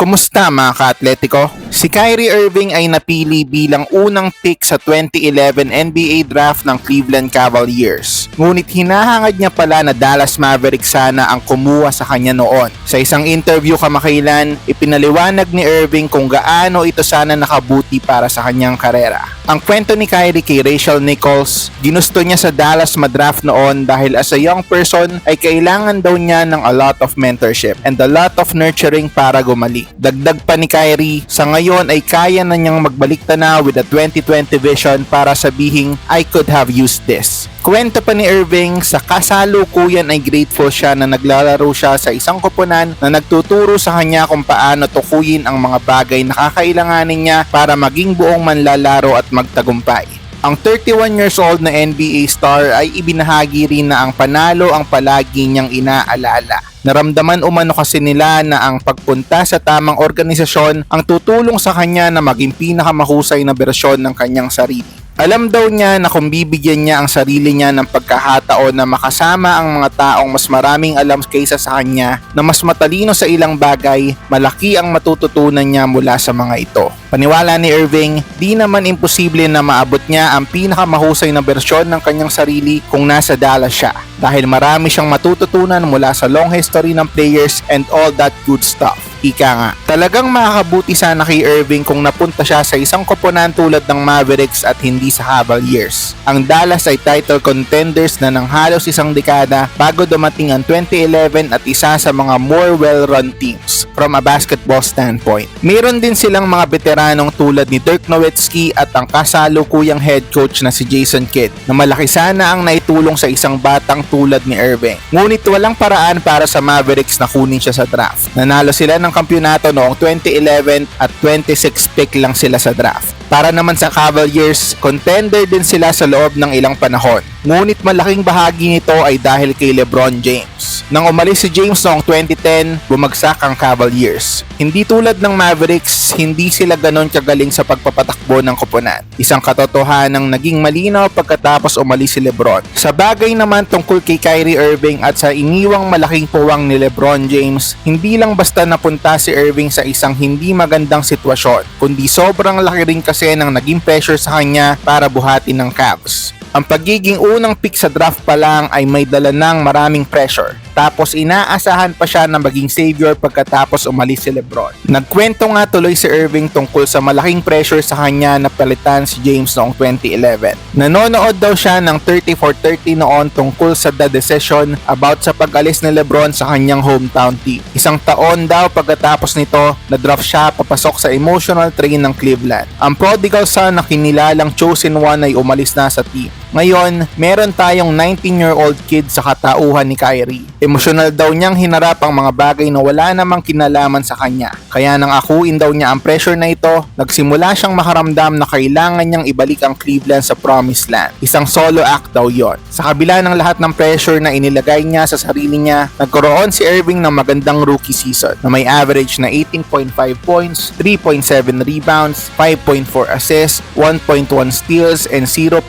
Kumusta mga ka-atletiko? Si Kyrie Irving ay napili bilang unang pick sa 2011 NBA draft ng Cleveland Cavaliers. Ngunit hinahangad niya pala na Dallas Mavericks sana ang kumuha sa kanya noon. Sa isang interview kamakailan, ipinaliwanag ni Irving kung gaano ito sana nakabuti para sa kanyang karera. Ang kwento ni Kyrie kay Rachel Nichols, ginusto niya sa Dallas madraft noon dahil as a young person ay kailangan daw niya ng a lot of mentorship and a lot of nurturing para gumali. Dagdag pa ni Kyrie, sa ngayon ay kaya na niyang magbalik tanaw with a 2020 vision para sabihing I could have used this. Kwento pa ni Irving, sa kasalukuyan ay grateful siya na naglalaro siya sa isang koponan na nagtuturo sa kanya kung paano tukuyin ang mga bagay na kakailanganin niya para maging buong manlalaro at magtagumpay. Ang 31 years old na NBA star ay ibinahagi rin na ang panalo ang palagi niyang inaalala. Naramdaman umano kasi nila na ang pagpunta sa tamang organisasyon ang tutulong sa kanya na maging pinakamahusay na bersyon ng kanyang sarili. Alam daw niya na kung bibigyan niya ang sarili niya ng pagkakataon na makasama ang mga taong mas maraming alam kaysa sa kanya na mas matalino sa ilang bagay, malaki ang matututunan niya mula sa mga ito. Paniwala ni Irving, di naman imposible na maabot niya ang pinakamahusay na bersyon ng kanyang sarili kung nasa Dallas siya dahil marami siyang matututunan mula sa long history ng players and all that good stuff. Ika nga, talagang makakabuti sana kay Irving kung napunta siya sa isang koponan tulad ng Mavericks at hindi sa Cavaliers. Ang Dallas ay title contenders na ng halos isang dekada bago dumating ang 2011 at isa sa mga more well-run teams from a basketball standpoint. Meron din silang mga veteranong tulad ni Dirk Nowitzki at ang kasalukuyang head coach na si Jason Kidd na malaki sana ang naitulong sa isang batang tulad ni Irving. Ngunit walang paraan para sa Mavericks na kunin siya sa draft. Nanalo sila ng kampyonato noong 2011 at 26 pick lang sila sa draft. Para naman sa Cavaliers, contender din sila sa loob ng ilang panahon. Ngunit malaking bahagi nito ay dahil kay LeBron James. Nang umalis si James noong 2010, bumagsak ang Cavaliers. Hindi tulad ng Mavericks, hindi sila ganon kagaling sa pagpapatakbo ng koponan. Isang katotohanang naging malinaw pagkatapos umalis si LeBron. Sa bagay naman tungkol kay Kyrie Irving at sa iniwang malaking puwang ni LeBron James, hindi lang basta napunta si Irving sa isang hindi magandang sitwasyon, kundi sobrang laki rin kasi ng naging pressure sa kanya para buhatin ng Cavs. Ang pagiging unang pick sa draft pa lang ay may dala ng maraming pressure. Tapos inaasahan pa siya na maging savior pagkatapos umalis si Lebron. Nagkwento nga tuloy si Irving tungkol sa malaking pressure sa kanya na palitan si James noong 2011. Nanonood daw siya ng 30 for 30 noon tungkol sa the decision about sa pag-alis ni Lebron sa kanyang hometown team. Isang taon daw pagkatapos nito, na-draft siya papasok sa emotional train ng Cleveland. Ang prodigal son na kinilalang chosen one ay umalis na sa team. Ngayon, meron tayong 19-year-old kid sa katauhan ni Kyrie. Emosyonal daw niyang hinarap ang mga bagay na wala namang kinalaman sa kanya. Kaya nang akuin daw niya ang pressure na ito, nagsimula siyang makaramdam na kailangan niyang ibalik ang Cleveland sa promised land. Isang solo act daw yon. Sa kabila ng lahat ng pressure na inilagay niya sa sarili niya, nagkaroon si Irving ng magandang rookie season na may average na 18.5 points, 3.7 rebounds, 5.4 assists, 1.1 steals, and 0.4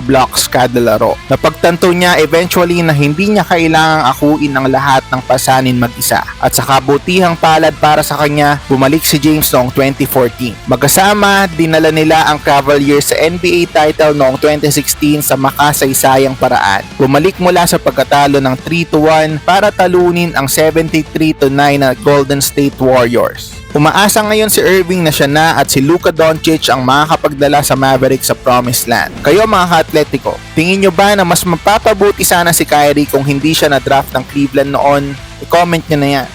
blocks kada laro. Napagtanto niya eventually na hindi niya kailangang akuin ang lahat ng pasanin mag-isa. At sa kabutihang palad para sa kanya, bumalik si James noong 2014. Magkasama, dinala nila ang Cavaliers sa NBA title noong 2016 sa makasaysayang paraan. Bumalik mula sa pagkatalo ng 3-1 para talunin ang 73-9 na Golden State Warriors. Umaasa ngayon si Irving na siya na at si Luka Doncic ang makakapagdala sa Mavericks sa Promised Land. Kayo mga ka-atletico, tingin nyo ba na mas mapapabuti sana si Kyrie kung hindi siya na-draft ng Cleveland noon? I-comment nyo na yan.